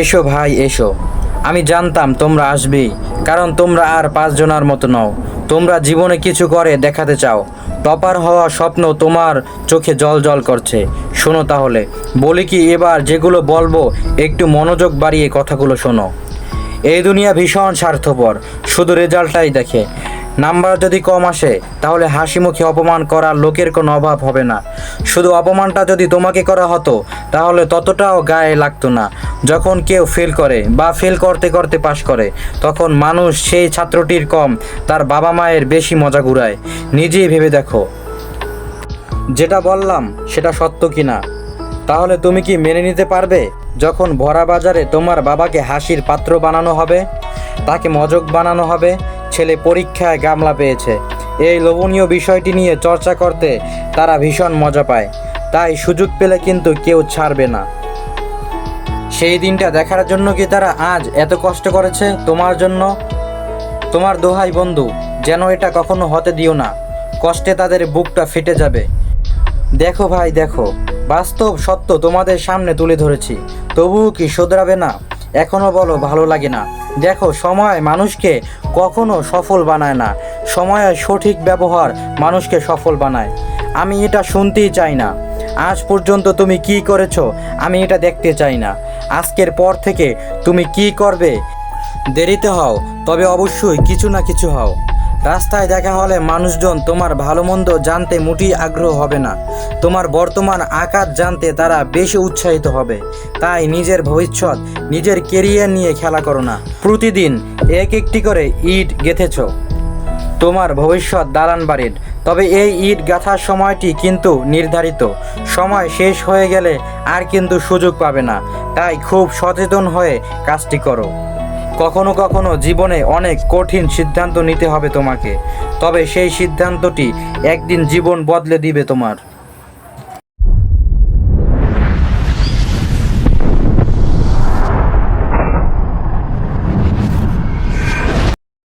এসো ভাই, এসো। আমি জানতাম তোমরা আসবেই কারণ তোমরা আর পাঁচজনার মতো নও। তোমরা জীবনে কিছু করে দেখাতে চাও। টপার হওয়া স্বপ্ন তোমার চোখে জল জল করছে। শোনো তাহলে, বলি কি এবার যেগুলো বলব, একটু মনোযোগ বাড়িয়ে কথাগুলো শোনো। এই দুনিয়া ভীষণ স্বার্থপর, শুধু রেজাল্টটাই দেখে। নাম্বার যদি কম আসে, তাহলে হাসি মুখে অপমান করার লোকের কোনো অভাব হবে না। শুধু অপমানটা যদি তোমাকে করা হতো, তাহলে ততটাও গায়ে লাগতো না। যখন কেউ ফেল করে বা ফেল করতে করতে পাশ করে, তখন মানুষ সেই ছাত্রটির কম, তার বাবা মায়ের বেশি মজা ঘুরায়। নিজেই ভেবে দেখো। যেটা বললাম, সেটা সত্য কি না তাহলে তুমি কি মেনে নিতে পারবে যখন ভরা বাজারে তোমার বাবাকে হাসির পাত্র বানানো হবে? তাকে মজক বানানো হবে? ছেলে পরীক্ষায় গামলা পেয়েছে। এই লোভনীয় বিষয়টি নিয়ে চর্চা করতে তারা ভীষণ মজা পায়। তাই সুযোগ পেলে কিন্তু কেউ ছাড়বে না। সেই দিনটা দেখার জন্য কি তারা আজ এত কষ্ট করেছে? তোমার জন্য? তোমার দোহাই বন্ধু, যেন এটা কখনো হতে দিও না। কষ্টে তাদের বুকটা ফেটে যাবে। দেখো ভাই, দেখো। বাস্তব সত্য তোমাদের সামনে তুলে ধরেছি। তবুও কি শোধরাবে না? এখনও বলো, ভালো লাগে না। দেখো, সময় মানুষকে কখনো সফল বানায় না। সময়ের সঠিক ব্যবহার মানুষকে সফল বানায়। আমি এটা শুনতেই চাই না। আজ পর্যন্ত তুমি কি করেছ? আমি এটা দেখতে চাই না। আজকের পর থেকে তুমি কি করবে? দেরিতে হও, তবে অবশ্যই কিছু না কিছু হও। রাস্তায় দেখা হলে মানুষজন তোমার ভালো মন্দ জানতে মুটি আগ্রহ হবে না। তোমার বর্তমান আকার জানতে তারা বেশি উৎসাহিত হবে। তাই নিজের ভবিষ্যৎ, নিজের কেরিয়ার নিয়ে খেলা করো না। প্রতিদিন এক একটি করে ইট গেঁথেছ। তোমার ভবিষ্যৎ দালান বাড়ির। তবে এই ইট গাঁথার সময়টি কিন্তু নির্ধারিত। সময় শেষ হয়ে গেলে আর কিন্তু সুযোগ পাবে না। তাই খুব সচেতন হয়ে কাজটি করো। কখনো কখনো জীবনে অনেক কঠিন সিদ্ধান্ত নিতে হবে তোমাকে, তবে সেই সিদ্ধান্তটি একদিন জীবন বদলে দিবে তোমার।